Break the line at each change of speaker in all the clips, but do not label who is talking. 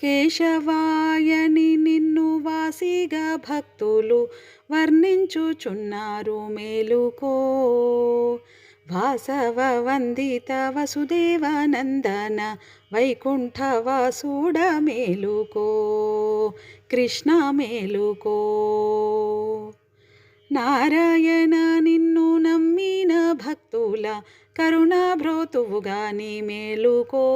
కేశవాయని నిన్ను వాసిగా భక్తులు వర్ణించుచున్నారు మేలుకో. వాసవ వందిత వసుదేవానందన వైకుంఠ వాసుడ మేలుకో. కృష్ణ మేలుకో. నారాయణ నిన్ను నమ్మిన భక్తుల కరుణాభ్రోతువుగాని మేలుకో.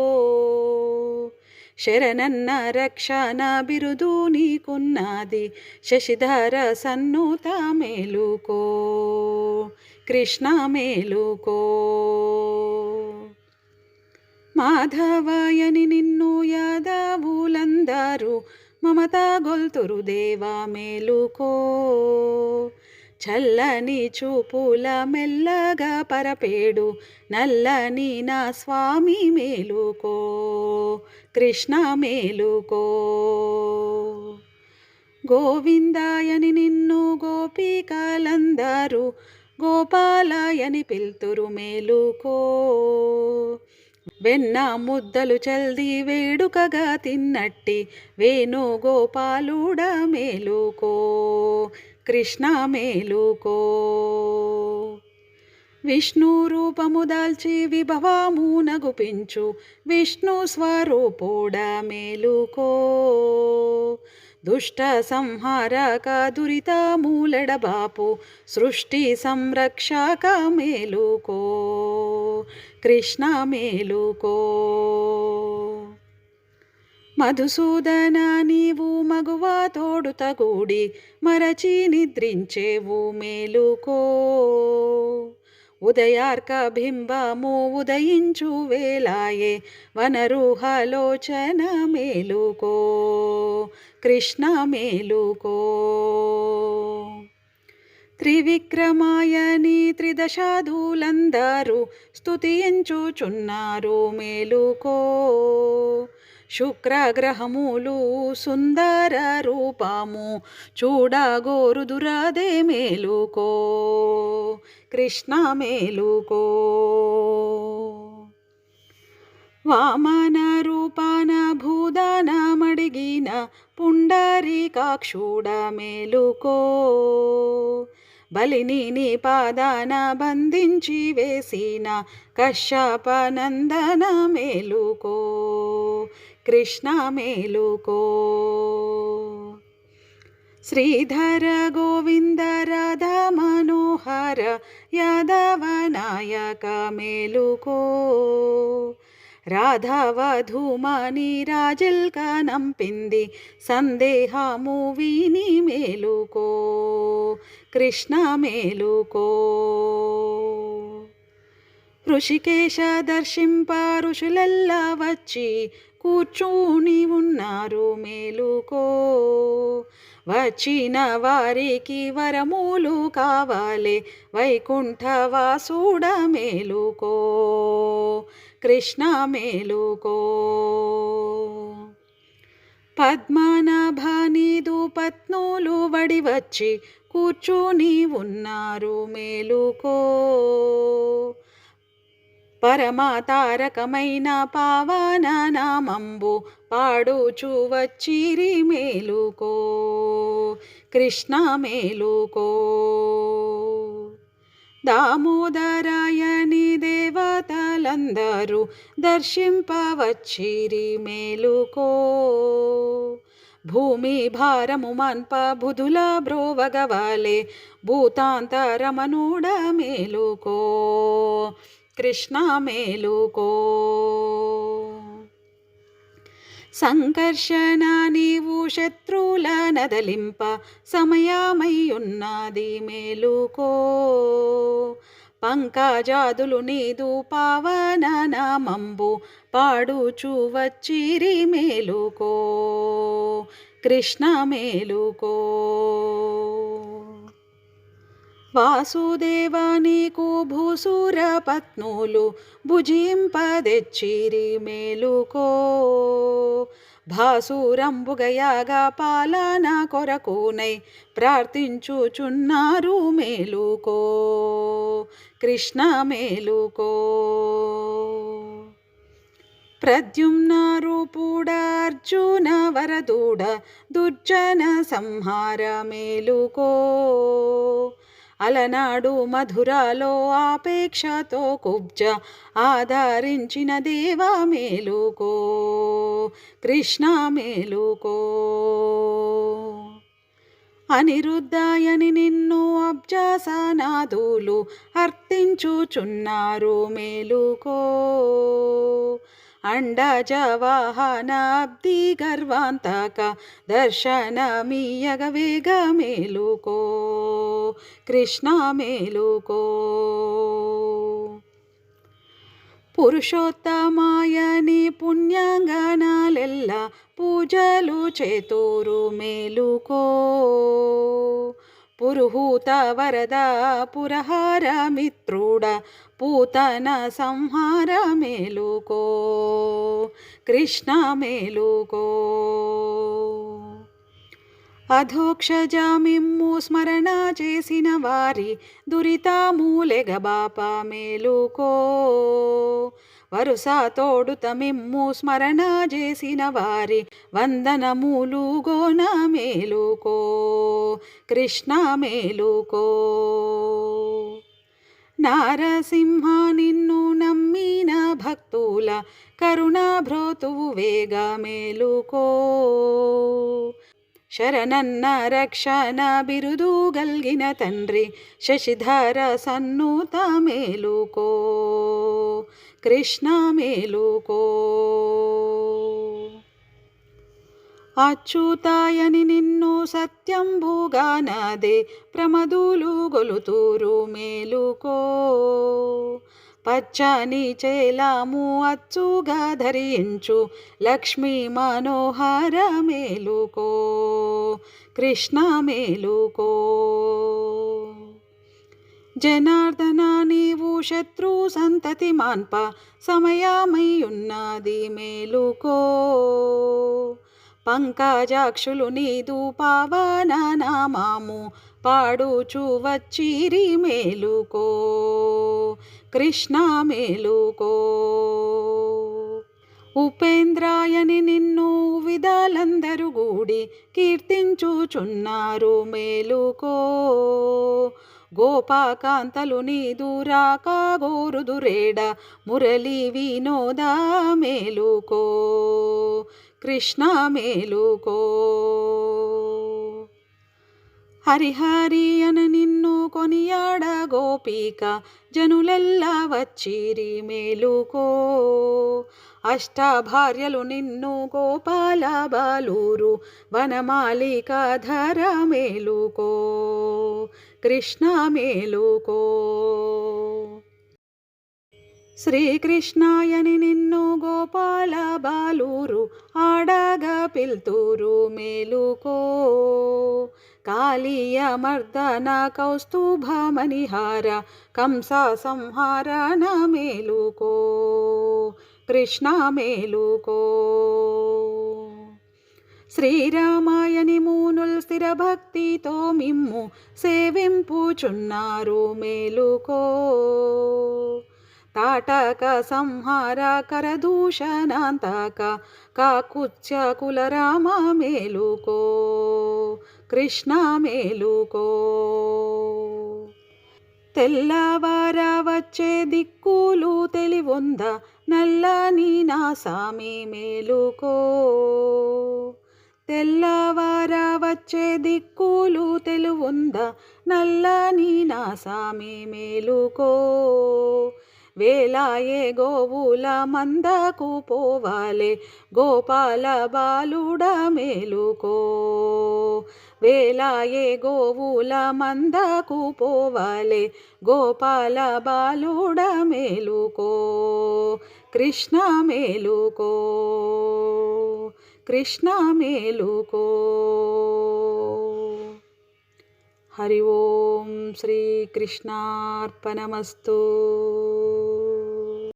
శరణన్న రక్షణ బిరుదు నీకున్నది శశిధర సన్నూత మేలుకో కృష్ణ మేలుకో. మాధవయని నిన్ను యాదవులందరూ మమత గొల్తురు దేవా మేలుకో. చల్లని చూపుల మెల్లగా పరపేడు నల్లని నా స్వామి మేలుకో కృష్ణ మేలుకో. గోవిందాయని నిన్ను గోపికలందరూ గోపాలాయని పిల్తురు మేలుకో. వెన్న ముద్దలు చల్ది వేడుకగా తిన్నట్టి వేణు గోపాలుడ మేలుకో. కృష్ణ మేలుకో. విష్ణు రూపము దాల్చి విభవము నగుపించు విష్ణు స్వరూపుడ మేలుకో. దుష్ట సంహారక దురిత మూలడబాపు సృష్టి సంరక్షక మేలుకో. కృష్ణ మేలుకో. మధుసూదన నీవు మగువ తోడుతగూడి మరచి నిద్రించేవు మేలుకో ఉదయార్క బింబము ఉదయించు వేలాయే వనరుహలోచన మేలుకో కృష్ణ మేలుకో త్రివిక్రమాయని త్రిదశాధులందరూ స్తుతించుచున్నారు మేలుకో శుక్రగ్రహములు సుందర రూపము చూడగోరుదురాదే మేలుకో కృష్ణ మేలుకో. వామన రూపాన భూదాన మడిగిన పుండరీకాక్షుడ మేలుకో. బలిని నీ పాదాన బంధించి వేసిన కశ్యప నందన మేలుకో. కృష్ణ మేలుకో. శ్రీధర గోవింద రాధా మనోహర యాదవ నాయక మేలుకో. రాధవధూమని రాజల్క నంపింది సందేహము విని మేలుకో. కృష్ణ మేలుకో. ఋషికేశ దర్శింప ఋషులల్లా వచ్చి కూర్చుని ఉన్నారు మేలుకో. వచ్చిన వారికి వరములు కావాలి వైకుంఠవాసుడ మేలుకో. కృష్ణ మేలుకో. పద్మనాభానిదు పత్నులు వడివచ్చి కూర్చుని ఉన్నారు మేలుకో. పరమతారకమైన పావన నామంబు పాడుచు వచ్చిరి మేలుకో కృష్ణ మేలుకో. దామోదరాయని దేవతలందరూ దర్శింపవచ్చిరి మేలుకో. భూమి భారము మన్ప బుధుల బ్రోవగవాలే భూతాంతరమనుడ మేలుకో. కృష్ణ మేలుకో. సంకర్షణ నీవు శత్రువుల నదలింప సమయమయ్యున్నది మేలుకో. పంకజాదులు నీదు పావన నామంబు పాడుచు వచ్చిరి మేలుకో. కృష్ణ మేలుకో. వాసుదేవ నీకు భూసుర పత్నులు భుజింపదెచ్చిరి మేలుకో. భాసురంబుగయాగా పాలన కొరకునై ప్రార్థించుచున్నారు మేలుకో. కృష్ణ మేలుకో. ప్రద్యుమ్న రూపుడ అర్జున వరదూడ దుర్జన సంహార మేలుకో. అలనాడు మధురాలో ఆపేక్షతో కుబ్జ ఆధారించిన దేవ మేలుకో కృష్ణ మేలుకో. అనిరుద్ధాయని నిన్ను అబ్జాసనాదులు అర్థించుచున్నారు మేలుకో. అండజవాహనాబ్ది గర్వాంతక దర్శనమీయగ వేగ మేలుకో కృష్ణ మేలుకో పురుషోత్తమాయని పుణ్యాంగనాలెల్ల పూజలు చేతూరు మేలుకో. పురుహూత వరద పురహార మిత్రుడ పూతన సంహార మేలుకో కృష్ణ మేలుకో. అధోక్షజామిమ్ము స్మరణ చేసిన వారి దురితామూలెగబాప మేలుకో. వరుస తోడుత మిమ్ము స్మరణ చేసిన వారి వందనములు గోన మేలుకో కృష్ణ మేలుకో. నారసింహ నిన్ను నమ్మిన భక్తుల కరుణాభ్రోతువు వేగ మేలుకో. శరణన్న రక్షణ బిరుదు గల్గిన తండ్రి శశిధర సన్నూత మేలుకో. కృష్ణ మేలుకో అచ్యుతాయని నిన్ను సత్యంబుగానదే ప్రమదులు గొలుతూరు మేలుకో. పచ్చని చేలాము అచ్చుగా ధరించు లక్ష్మీ మనోహర మేలుకో. కృష్ణ మేలుకో జనార్దన నీవు శత్రు సంతతి మాన్ప సమయమయ్యున్నది మేలుకో. పంకజాక్షులు నీదు పావన నామాము పాడుచు వచ్చిరి మేలుకో. కృష్ణ మేలుకో. ఉపేంద్రాయని నిన్ను విధాలందరూ గూడి కీర్తించుచున్నారు మేలుకో. గోపాకాంతలు నీ దూరాకా గోరుదురేడ మురళి వినోద మేలుకో కృష్ణ మేలుకో. హరిహరి అని నిన్ను కొనియాడ గోపిక జనులెల్లా వచ్చిరి మేలుకో. అష్ట భార్యలు నిన్ను గోపాల బాలూరు వనమాలిక ధర మేలుకో. కృష్ణ మేలుకో శ్రీకృష్ణాయని నిన్ను గోపాల బాలూరు ఆడగా పిల్తూరు మేలుకో. కాళీయ మర్దన కౌస్తుభమణిహార కంస సంహారణ మేలుకో. కృష్ణ మేలుకో శ్రీరామాయని మూనుల్ స్థిర భక్తితో మిమ్ము సేవింపుచున్నారు మేలుకో. తాటక సంహార కరదూషణాంతక కాకుత్య కులరామ మేలుకో. కృష్ణ మేలుకో. తెల్లవార వచ్చే దిక్కులు తెలివొంద నల్లని నా సామి మేలుకో. తెల్లవార వచ్చే దిక్కులు తెలువుందా నల్లని నా సామి మేలుకో వేలాయే గోవుల మందకు పోవాలే గోపాల బాలుడ మేలుకో. వేలాయే గోవుల మందకు పోవాలే గోపాల బాలుడ మేలుకో. కృష్ణ మేలుకో. కృష్ణ మేలుకో. హరి ఓం శ్రీకృష్ణార్పణమస్తూ